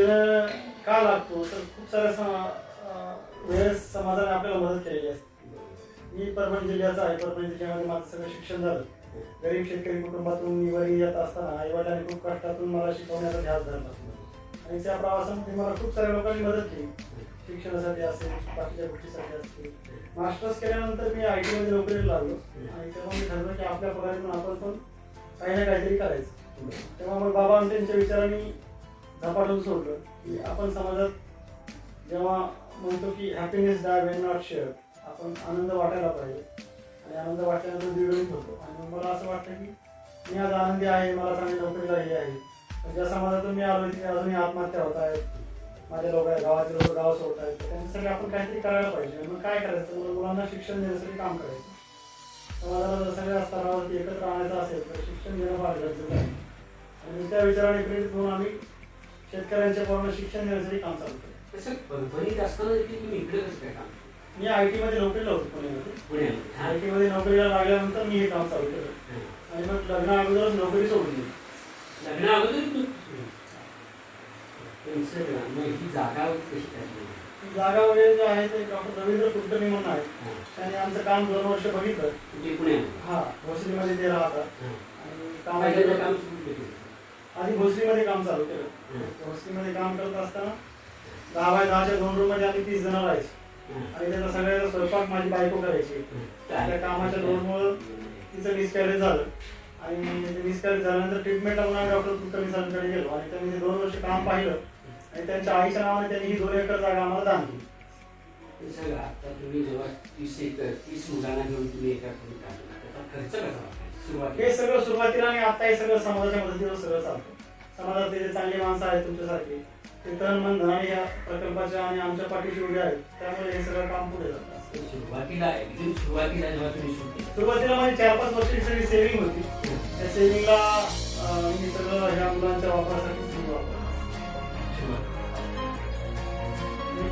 देणं का लागतो? तर खूप साऱ्या वेळेस समाजाने आपल्याला मदत केलेली असते मी परभणी जिल्ह्याचा आहे. परभणी जिल्ह्यामध्ये माझं सगळं शिक्षण झालं. गरीब शेतकरी कुटुंबातून निवारी येत असताना आईवडिलांनी खूप कष्टातून मला शिकवण्याचा ध्यास धरला. आणि त्या प्रवासामध्ये मला खूप साऱ्या लोकांनी मदत केली. शिक्षणासाठी असेल बाकीच्या गोष्टीसाठी असतील मास्टर्स केल्यानंतर मी आय टीमध्ये नोकरीला लागलो. आणि तेव्हा मी ठरलं की आपल्या पगारीतून आपण पण काही ना काहीतरी करायचं. तेव्हा मग बाबा त्यांच्या विचारांनी झपाटून सोडलं. की आपण समाजात जेव्हा म्हणतो की happiness die when not share आपण आनंद वाटायला पाहिजे. आणि आनंद वाटल्यानंतर दृढीत होतो. आणि मला असं वाटतं की मी आज आनंदी आहे मला चांगली नोकरीला हे आहे. ज्या समाजातून मी आलो तिथे अजूनही आत्महत्या होत आहेत माझ्या लोक गावातील लोक गाव सोडत आहेत. त्यांच्यासाठी आपण काहीतरी करायला पाहिजे. मग काय करायचं? मुलांना शिक्षण देण्यासाठी काम करायचं. समाजाला जर सगळ्या स्तरावरती एकत्र आणायचं असेल तर शिक्षण देणं फार गरजेचं आहे. आणि त्या विचाराने प्रेरित होऊन आम्ही शेतकऱ्यांच्या पूर्ण शिक्षण देण्यासाठी काम चालू केलं. तसं परभणीत असताना देखील तुम्ही इकडे कसं काय काम मी आय टी मध्ये नोकरीला होतो पुण्यामध्ये. आय हा. टी मध्ये नोकरीला लागल्यानंतर मी हे काम चालू केलं. आणि मग लग्ना अगोदरच नोकरी सोडून दिली. लग्ना अगोदर तू त्यांचं मग ही जागा कशी काय ती जागा वगैरे जे आहे ते डॉक्टर रवींद्र कुलकर्णी म्हणून आहेत हा. त्यांनी आमचं काम दोन वर्ष बघितलं. ते पुण्यामध्ये? हा भोसरीमध्ये ते राहतात. हा. आणि पहिल्यांदा कामाच्या काम सुरू केलं? आधी भोसरीमध्ये काम चालू केलं. भोसरीमध्ये काम करत असताना दहा बाय दहाच्या दोन रूममध्ये आम्ही तीस जण राहायचो. आणि त्याचा सगळ्याचा स्वयंपाक माझी बायको करायची. त्या कामाच्या लोडमुळं तिचं मिसकॅरेज झालं. आणि मिसकॅरेज झाल्यानंतर ट्रीटमेंटला म्हणून डॉक्टर कुलकर्णी सरांकडे गेलो. आणि त्यांनी दोन वर्ष काम पाहिलं. आणि त्यांच्या आईच्या नावाने त्यांनी ही दोन एकर जागा आम्हाला दान केली. हे सगळं आता तुम्ही जेव्हा तीस एक तीस मुलांना घेऊन तुम्ही एका खर्च कसा वाटला? हे सगळं सुरुवातीला आणि आता हे सगळं समाजाच्या मदतीवर सगळं चालतं. समाजातले जे चांगली माणसं आहेत तुमच्यासारखी ते तन मन धनाने या प्रकल्पाच्या आणि आमच्या पाठीशी उभे आहेत त्यामुळे हे सगळं काम पुढे जातं. सुरुवातीला एकदम सुरुवातीला जेव्हा तुम्ही सुरुवातीला माझी चार पाच वर्षाची सगळी सेव्हिंग होती. त्या सेव्हिंगला मी सगळं ह्या मुलांच्या वापरासाठी सुरू वापरलं. सुरुवात.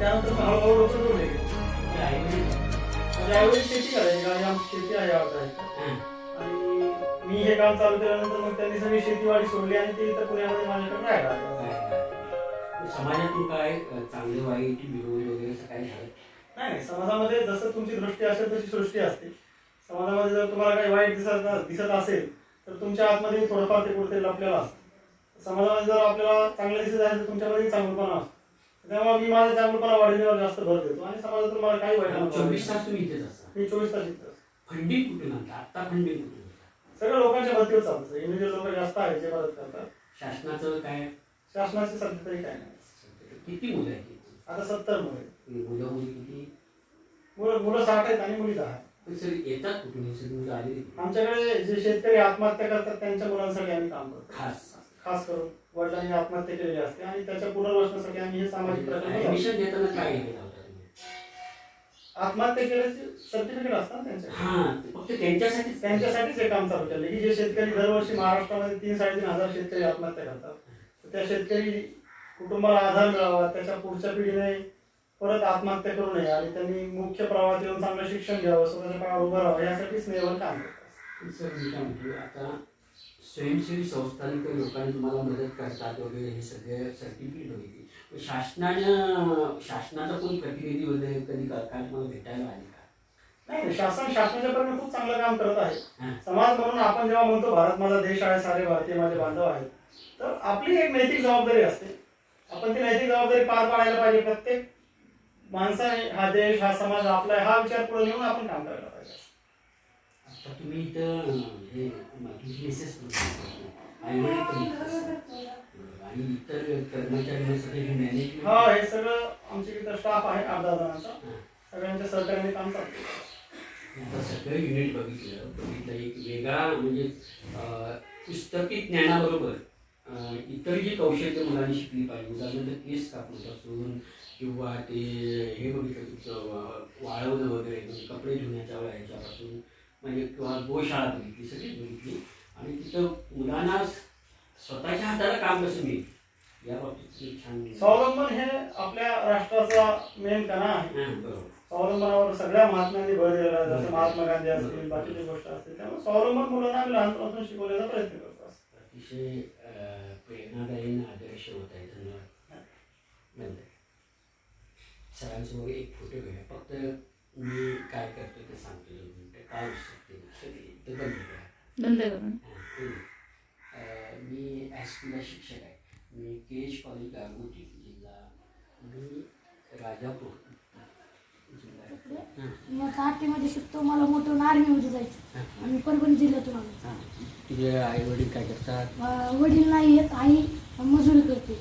त्यानंतर हळूहळू लोक जोडले गेले. ते आईवडील. शेती करायची आणि आमची शेती आहे आवडत मी हे काम चालू केल्यानंतर मग त्यांनी सगळी शेतीवाडी सोडली आणि ते इथं पुण्यामध्ये माझ्याकडे राहायला. समाजातून काय चांगले वाईट विरोध वगैरे असं काय झालं? नाही नाही समाजामध्ये जसं तुमची दृष्टी असेल तशी सृष्टी असते. समाजामध्ये जर तुम्हाला काही वाईट दिसत दिसत असेल तर तुमच्या आतमध्ये थोडंफार ते कुठेतरी लपलेलं असतं. समाजामध्ये जर आपल्याला चांगलं दिसत असेल तर तुमच्यामध्ये चांगलपणा असतो. त्यामुळे मी माझा चांगलपणा वाढवण्यावर जास्त भर देतो आणि समाजातून मला काही वाईट अनुभव चोवीस. तास तुम्ही इथेच असता? मी चोवीस तास इथं असतो. फंडिंग कुठून आणता? आता फंडिंग कुठून? आणता सगळं लोकांच्या मदतीवर चालतं. इंडिव्हिज्युअल लोक जास्त आहेत जे मदत करतात. शासनाचं काय? शासनाचे सध्या तरी काय नाही. किती मुलं आहेत आता सत्तर मुले मुलं मुली किती? मुलं मुलं साठ आहेत आणि मुली दहा आहेत. पण सर येतात कुठून? ही सगळी मुलं आलेली आमच्याकडे जे शेतकरी आत्महत्या करतात त्यांच्या मुलांसाठी आम्ही काम करतो. खास. खास करून. वडिलांनी आत्महत्या केलेली असते आणि त्याच्या पुनर्वसनासाठी आम्ही हे सामाजिक प्रकल्प. ऍडमिशन देताना काय हे केलं? आत्महत्या केल्याचे सर्टिफिकेट असतात त्यांच्या हा फक्त त्यांच्यासाठीच त्यांच्यासाठीच हे काम चालू केलं. की जे शेतकरी दरवर्षी महाराष्ट्रामध्ये तीन साडेतीन हजार शेतकरी आत्महत्या करतात. तर त्या शेतकरी कुटुंबाला आधार मिळावा त्याच्या पुढच्या पिढीने परत आत्महत्या करू नये आणि त्यांनी मुख्य प्रवाहात येऊन चांगलं शिक्षण घ्यावं स्वतःच्या पायावर उभं राहावं यासाठीच नेहमी काम करतात. सर मी काय म्हणतो आता स्वयंसेवी संस्थानिक लोकांनी तुम्हाला मदत करतात वगैरे हे सगळे सर्टिफिकेट पण शासनानं शासनाचा कोणी प्रतिनिधी वगैरे कधी का- काय तुम्हाला भेटायला आले का? नाही शासन शासनाच्या परीने खूप चांगलं काम करत आहे. समाज म्हणून आपण जेव्हा म्हणतो भारत माझा देश आहे सारे भारतीय माझे बांधव आहेत. तर आपली एक नैतिक जबाबदारी असते. आपण ती नैतिक जबाबदारी पार पाडायला पाहिजे. प्रत्येक माणसाने हा देश हा समाज आपला आहे, हा विचार पुढे नेऊन आपण काम करायला पाहिजे. आता तुम्ही इथं हे तुमची मिसेस आई वडील पण इथं असतात. आणि इतर कर्मचारी सगळे हे मॅनेजमेंट हा हे सगळं आमच्या इथं स्टाफ आहे आठ दहा जणांचा. सगळ्यांच्या सहकार्याने काम चालतं. आता सगळं युनिट बघितलं. बघितलं एक वेगळा म्हणजे पुस्तकी ज्ञानाबरोबर इतर जी कौशल्य मुलांनी शिकली पाहिजे. उदाहरणार्थ केस कापण्यापासून किंवा ते हे बघितलं तुमचं वाळवणं वगैरे म्हणजे कपडे धुण्याच्या ह्याच्यापासून म्हणजे किंवा गोशाळा बघितली सगळी बघितली आणि तिथं मुलांना स्वतःच्या हाताला काम कसं मिळेल? या बाबतीत छान स्वावलंबन हे आपल्या राष्ट्राचा मेन कणा आहे. बरोबर. स्वावलंबनावर सगळ्या महात्म्यांनी भर दिलेला आहे. जसं महात्मा गांधी असतील बाकीच्या गोष्टी असतील त्यामुळे स्वावलंबन मुलांना आम्ही लहानपणापासून शिकवण्याचा प्रयत्न करतो अतिशय प्रेरणादायी आदर्श होत आहे. धन्यवाद. सरांसमोर एक फोटो घ्या. फक्त मी काय करतो ते सांगतो दोन मिनिटं. काय शकते? सगळे ते बंद करा. बंद करून ते नाही. अं, मी हायस्कूलला शिक्षक आहे. मी के एच कॉलेज गारगोटी जिल्हा मी राजापूर. हां. आता आठवीमध्ये शिकतो मला मोठं आर्मीमध्ये जायचं. आणि परभणी जिल्ह्यातून आलो. हां. तुझे आई वडील काय करतात? वडील नाही आहेत आई मजुरी करते.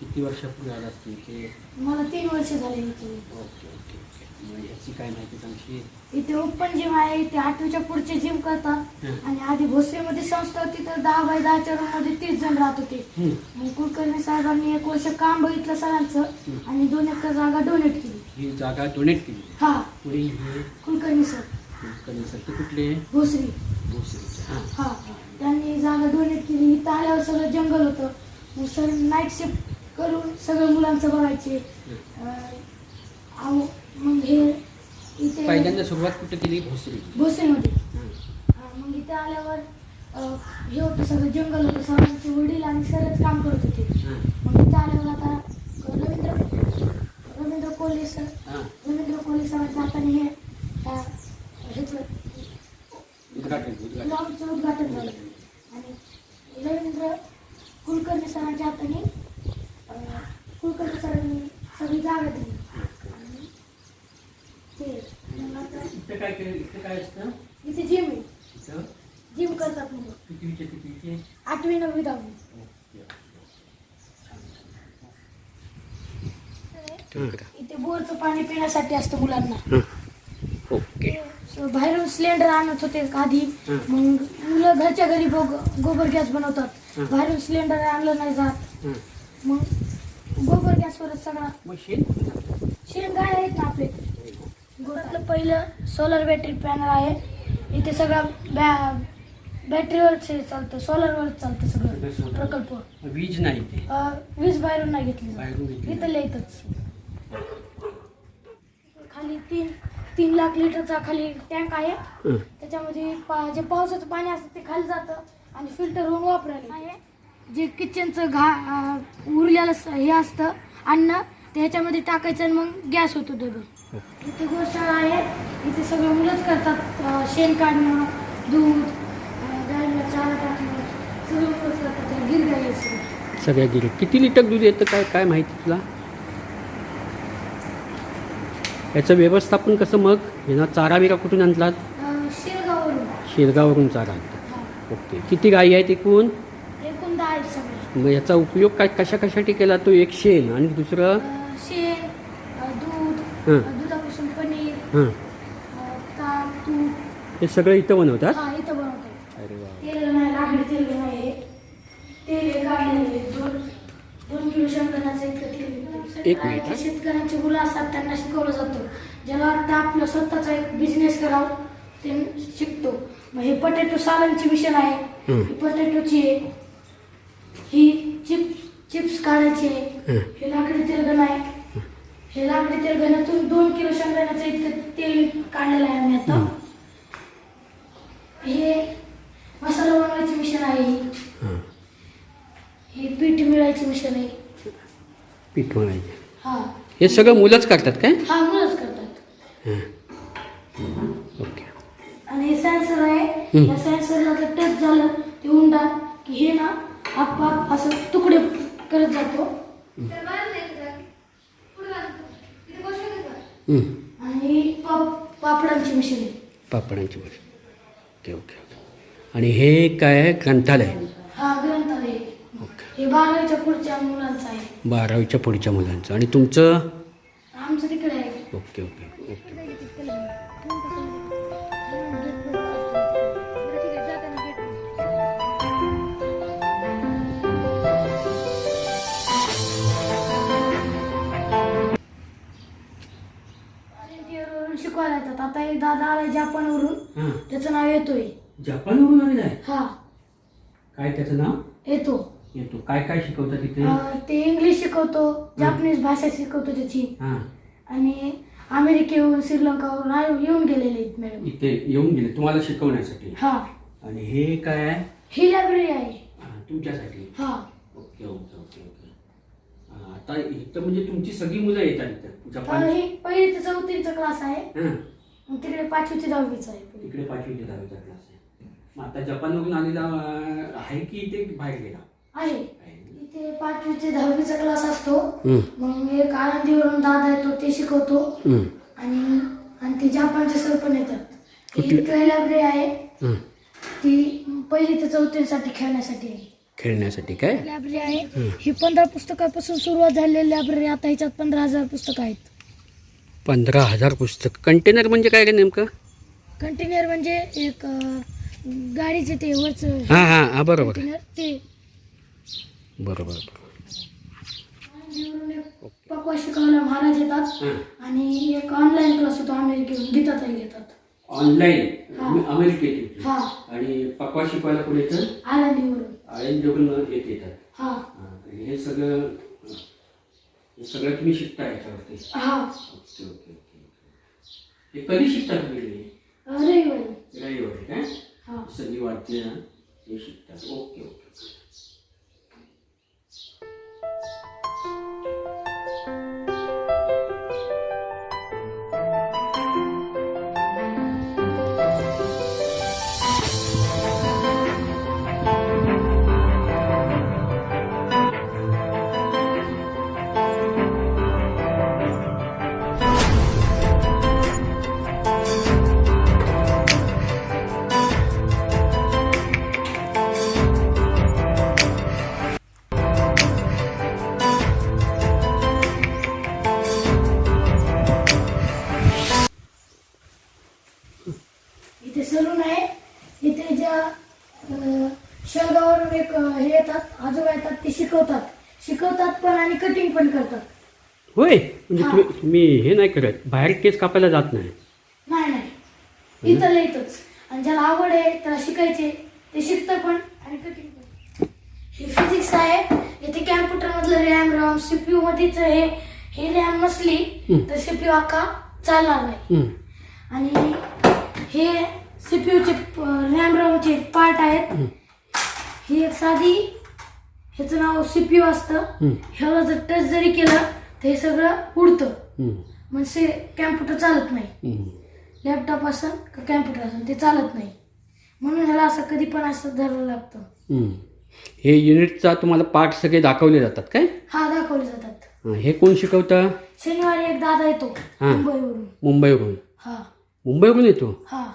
किती वर्षापूर्वी आला असतील ते? मला तीन वर्ष झाले ओके ओके. याची काय माहिती सांगशील? इथे ओपन जिम आहे ते आठवीच्या पुढचे जिम करतात. हं. आणि आधी भोसरीमध्ये संस्था होती तर दहा बाय दहाच्या रूममध्ये तीस जण राहत होते. हं. मग कुलकर्णी साहेबांनी एक वर्ष काम बघितलं सरांचं आणि दोन एकर जागा डोनेट केली. ही जागा डोनेट केली. हा. पुढे हे? कुलकर्णी सर. करण्यासाठी कुठले? भोसरी. भोसरीचे हां. हा. त्यांनी जागा डोनेट केली. इथं आल्यावर सगळं जंगल होतं. मग सर नाईट शिफ्ट करून सगळं मुलांचं बघायचे. अं, आव- मग हे इथे पहिल्यांदा सुरुवात कुठे केली? भोसरी. भोसरीमध्ये. मग इथे आल्यावर अं, हे होतं सगळं जंगल होतं सरांचे वडील आणि सरच काम करत होते. हां. मग इथे आल्यावर आता रवींद्र रवींद्र कोहली सर हां. रवींद्र कोहली सरांच्या हाताने हे अं, ह्याचं उद्घाटन उद्घाटन लॉनचं उद्घाटन झालं आणि रवींद्र कुलकर्णी सरांच्या हाताने अं, कुलकर्णी सरांनी सगळी जागा दिली आणि ते मग आता इथं काय केलं इथं काय असतं इथे जिम आहे इथं जिम करतात मुलं कितवीचे कितवीचे आठवी नववी दहावी ओके इथे पिण्यासाठी असतं मुलांना. ओके. So, बाहेरून सिलेंडर आणत होते आधी. हं. मग मुलं घरच्या घरी गो- गोबर गॅस बनवतात. बाहेरून सिलेंडर आणलं नाही जात. हां. मग गोबर गॅसवरच सगळा मग शेण कुठे जातं? शेण गाय आहेत ना आपले. गोरातलं पहिलं सोलर बॅटरी पॅनल आहे. इथे सगळं बॅ बॅटरीवरच हे चालतं सोलरवरच चालतं सगळं सगळं solar. प्रकल्प. वीज नाही ते अं, वीज बाहेरून नाही घेतली बाहेरून घेतली इथं इथंच. खाली तीन तीन लाख लिटरचा खाली टँक आहे. हं. त्याच्यामध्ये पा जे पावसाचं पाणी असतं ते खाली जातं आणि फिल्टर होऊन वापरायला आहे. जे किचनचं घा अं, उरलेलं स- हे असतं अन्न ते ह्याच्यामध्ये टाकायचं आणि मग गॅस होतो डबल इथे गोशाळा आहे. इथे सगळं मुलंच करतात अं, शेण काढणं दूध अं, चारा टाकणं सगळं मुलंच करतात. गिर गाई सगळं सगळ्या. गिरी किती लिटर दूध येतं? काय काय माहिती तुला? याचं व्यवस्थापन कसं मग? ह्याला चारा बिरा कुठून आणतात अं, शिरगाववरून. चारा आणतात हा. ओके. किती गायी आहेत एकूण? मग याचा उपयोग काय कशा कशासाठी केला तो? एक शेण आणि दुसरं? हं. हां. हे सगळं इथं बनवतात? अरे वा. एक मिनिट. शेतकऱ्यांची मुलं असतात त्यांना शिकवलं ज्याला वाटतं आपलं स्वतःचा एक बिझनेस करावं ते शिकतो. मग हे पटेटो सालांची मिशन आहे. हं. पटेटोची आहे. ही चिप्स चिप्स काढायची आहे. हं. लाकडी तेलगण आहे. हे लाकडी तेलगणातून दोन किलो शेंगदाण्याचं इतकं तेल काढलेलं आहे आम्ही आता. हे मसाला बनवायची मिशन आहे ही. पीठ मिळायची मिशन आहे. पीठ म्हणायचे हा. हे सगळं मुलंच करतात काय? हा मुलंच करतात. ओके. आणि हे सेन्सर आहे. या सेन्सरला जर टच झालं ते उंडा की हे ना आपाप असं तुकडे करत जातो. हं. आणि पाप पापडांची मिशन पापडांची भाजी ओके ओके ओके. आणि हे काय आहे? ग्रंथालय. हा ग्रंथालय. ओके. हे बारावीच्या पुढच्या मुलांचं आहे. बारावीच्या पुढच्या मुलांचं. आणि तुमचं? दादा आलाय जापानवरून. हां. त्याचं नाव येतोय. जपानवरून आलेला आहे? हा. काय त्याचं नाव? येतो. येतो. काय काय शिकवतात तिथे? अं, ते इंग्लिश शिकवतो जापनीज भाषा शिकवतो त्याची. हां. आणि अमेरिकेहून श्रीलंकावरून आ- येऊन गेलेले आहेत मॅडम. इथे येऊन गेले. तुम्हाला शिकवण्यासाठी? हा. आणि हे काय आहे? ही लायब्ररी आहे. हां, तुमच्यासाठी? हा. Okay okay okay okay. हा, आता इथं म्हणजे तुमची सगळी मुलं येतात इथं. तर जपान ही पहिली ते चौथीचा क्लास आहे. हां. मग तिकडे पाचवी ते दहावीचा आहे इकडे पाचवी ते दहावीचा क्लास आहे. मग आता जपानवरून आलेला अं, आहे की इथे बाहेर गेला? आहे. आहे. इथे पाचवी ते दहावीचा क्लास असतो. हम्म, मग एक आनंदीवरून दादा येतो ते शिकवतो. हम्म, आणि आणि ते जपानचे सर पण येतात? ही लायब्ररी आहे. हम्म. ती पहिली ते चौथीसाठी खेळण्यासाठी आहे. खेळण्यासाठी काय? लायब्ररी आहे. ही पंधरा पुस्तकापासून सुरुवात झालेली लायब्ररी आता ह्याच्यात पंधरा हजार पुस्तकं आहेत. पंधरा हजार पुस्तक कंटेनर म्हणजे काय रे नेमकं? कंटेनर म्हणजे एक अं, गाडीचे ते वरचं हां हां हां बरोबर. कंटेनर ते. बरोबर बरोबर. पक्वा शिकवायला महाराज येतात. आणि एक ऑनलाईन क्लास होतो अमेरिकेहून गीताताई घेतात ऑनलाईन हा. अमेरिकेत हा. आणि पक्वा शिकवायला कोण येतं? आनंदीवरून आयन जोगून येत येतात. हा. हे सगळं हे सगळं तुम्ही शिकता याच्यावरती. हा. ओके ओके ओके हे कधी शिकता तुम्ही? रविवारी. रविवारी काय हा. सगळी वाटते ना हे शिकतात ओके ओके. तुम्ही हे नाही करत. बाहेर केस कापायला जात नाही. नाही नाही. इथं इथंच आणि ज्याला आवड आहे त्याला शिकायचे. ते शिकतं पण. आणि कटिंग पण. हे फिजिक्स आहे. इथे कॅम्प्युटर मधलं रॅम रॉम सीपीयू मध्येच हे हे रॅम नसली तर सीपीयू अख्खा चालणार नाही. आणि हे सीपीयूचे रॅम रॉमचे पार्ट आहेत. ही एक साधी ह्याचं नाव सीपीयू असतं. ह्याला जर टच जरी केलं तर हे सगळं उडतं. हम्म, म्हणजे कॅम्प्युटर चालत नाही. लॅपटॉप असेल का कॅम्प्युटर असेल ते चालत नाही. म्हणून ह्याला असं कधी पण असं धरायला लागतं. हे युनिटचा तुम्हाला पार्ट सगळे दाखवले जातात काय? हा दाखवले जातात. हां, कोण शिकवतं? शनिवारी एक दादा येतो हा. मुंबईवरून. मुंबईवरून? हा. मुंबईवरून येतो? हा.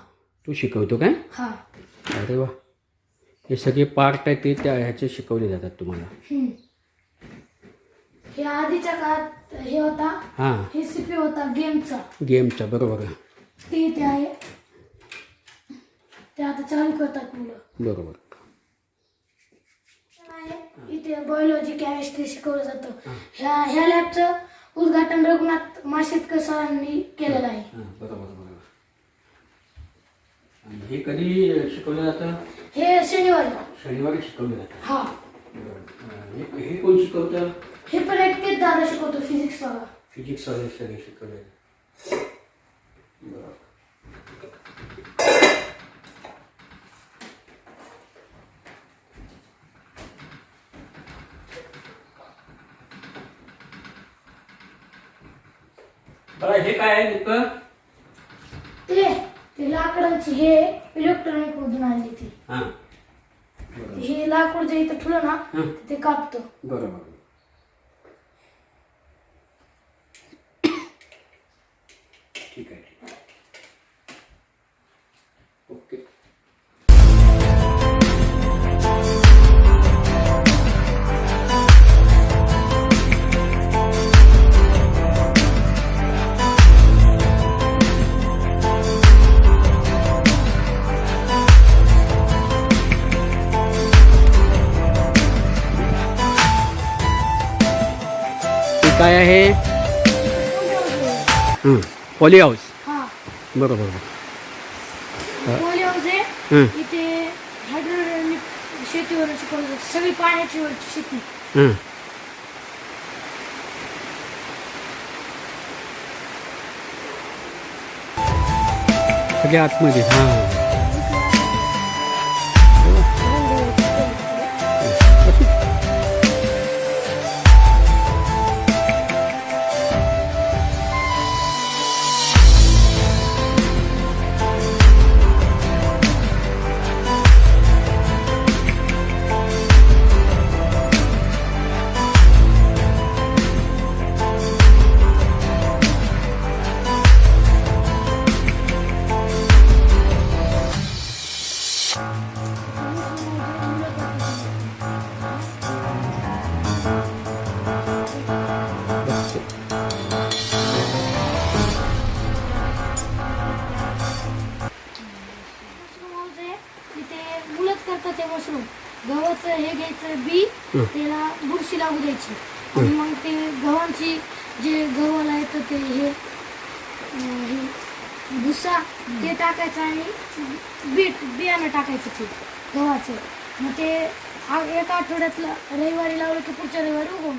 तू शिकवतो काय? हा. अरे वा. हे सगळे पार्ट आहेत ते त्या ह्याचे शिकवले जातात तुम्हाला. हे आधीच्या काळात हे होता हां. हे सीपीयू होता गेमचा. गेमचा बरोबर. ते इथे आहे. ते आता चालू करतात मुलं. बरोबर. इथे बायोलॉजी केमिस्ट्री शिकवलं जातं. ह्या ह्या लॅबचं उद्घाटन रघुनाथ माशेतकर सरांनी केलेलं आहे. हां बरोबर बरोबर. आणि हे कधी शिकवलं जातं? हे शनिवारी. शनिवारी शिकवलं जातं. हा. बरोबर. हे हे कोण शिकवतं? हे पण एक तेच दादा शिकवतो फिजिक्स वाला फिजिक्स वाले सगळे शिकवले बरोबर बरं हे काय आहे नेमकं ते ते लाकडांची हे इलेक्ट्रॉनिक मधून आणली ती हां बरोबर हे लाकूड जे इथं ठेवलं ना हां ते कापतं बरोबर पॉली हाऊस. हा. बरोबर. पोली हाऊस आहे. हं. इथे हायड्रोनिक शेतीवर शिकवलं जातं. सगळी पाण्याची वरची शेती. हां. सगळ्या आतमध्ये. हां. त्याला बुरशी लागू द्यायची. आणि मग ते गव्हांची जे गव्हाला येतं ते हे हे भुसा ते टाकायचं आणि बीट बियाणं टाकायचं ते गव्हाचं. मग ते एका आठवड्यातलं रविवारी लावलं की पुढच्या रविवारी उगवून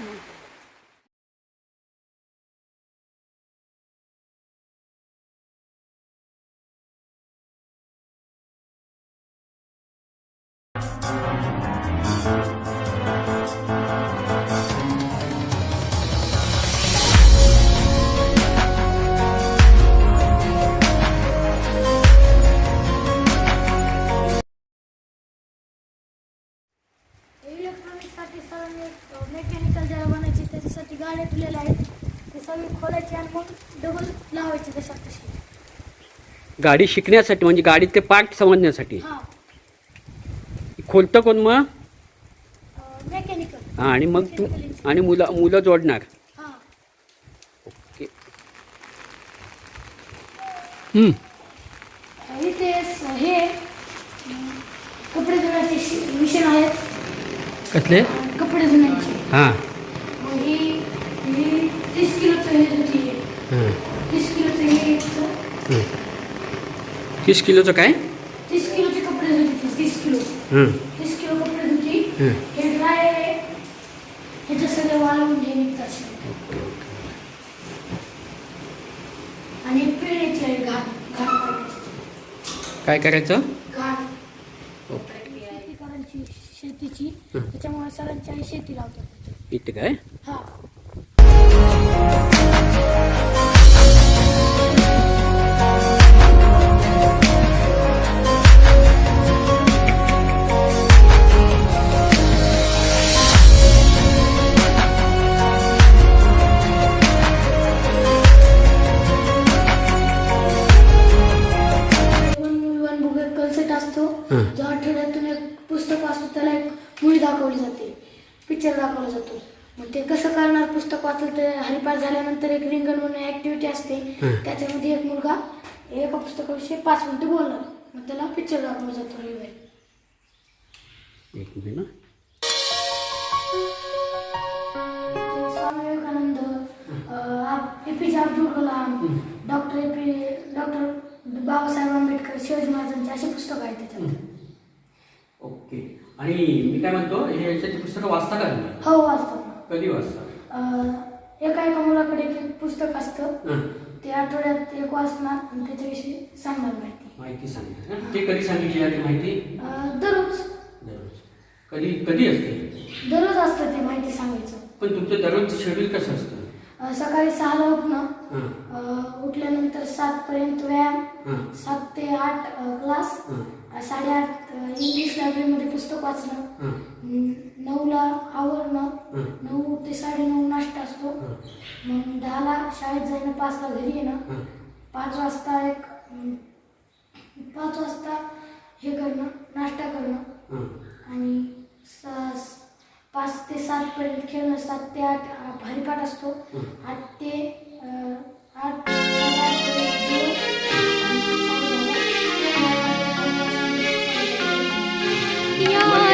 गाडी शिकण्यासाठी म्हणजे गाडीतले पार्ट समजण्यासाठी. हां. खोलतं कोण मग? हां आणि मग तू आणि मुलं मुलं जोडणार. हां. ओके. कपडे कसले? कपडे धुण्याचे. हां. तीस किलोचं काय? तीस किलोचे कपडे धुती तीस किलो. हां तीस किलो कपडे धुती हां हे ड्राय आहे ह्याचे सगळे वाळवून निघतात सगळे. आणि पिळण्याची आहे घाट घाट काढण्याची काय करायचं? घाट ओके. शेती करायची शेतीची. त्याच्यामुळे सरांची आई शेती लावतात इथे काय? पुस्तकाविषयी पाच मिनिटं बोलणार. मग त्याला पिक्चर दाखवला जातो रविवारी. एक मिनिट ना. स्वामी Vivekananda A P J Abdul Kalam doctor A P doctor Babasaheb Ambedkar Shivaji महाराजांचे असे पुस्तक आहेत त्याच्यामध्ये. ओके. आणि मी काय म्हणतो हे याच्याची पुस्तकं वाचता का तुम्ही? हो वाचतो. कधी वाचता? एका एका मुलाकडे एक पुस्तक असतं. ते आठवड्यात एक वाचणार आणि त्याच्याविषयी सांगणार माहिती. माहिती सांगितली? ते कधी सांगितली जाते माहिती? अं, दररोज. दररोज. कधी कधी असते? दररोज असतं ते माहिती सांगायचं. पण तुमचं दररोजचं शेड्यूल कसं असतं? अं, सकाळी सहाला उठणं. हां. अं, उठल्यानंतर सातपर्यंत व्यायाम. हां. सात ते आठ अं, क्लास हां. साडेआठ अं, इंग्लिश लायब्ररीमध्ये पुस्तक वाचणं. हां. अं, नऊला आवरणं. नऊ ते साडेनऊ नाश्ता असतो. मग दहाला शाळेत जाणं पाचला घरी येणं. पाच वाजता एक पाच वाजता हे करणं नाश्ता करणं. आणि स- पाच ते सातपर्यंत खेळणं सात ते आठ अं, हरिपाठ असतो. आठ ते आठ साडेआठपर्यंत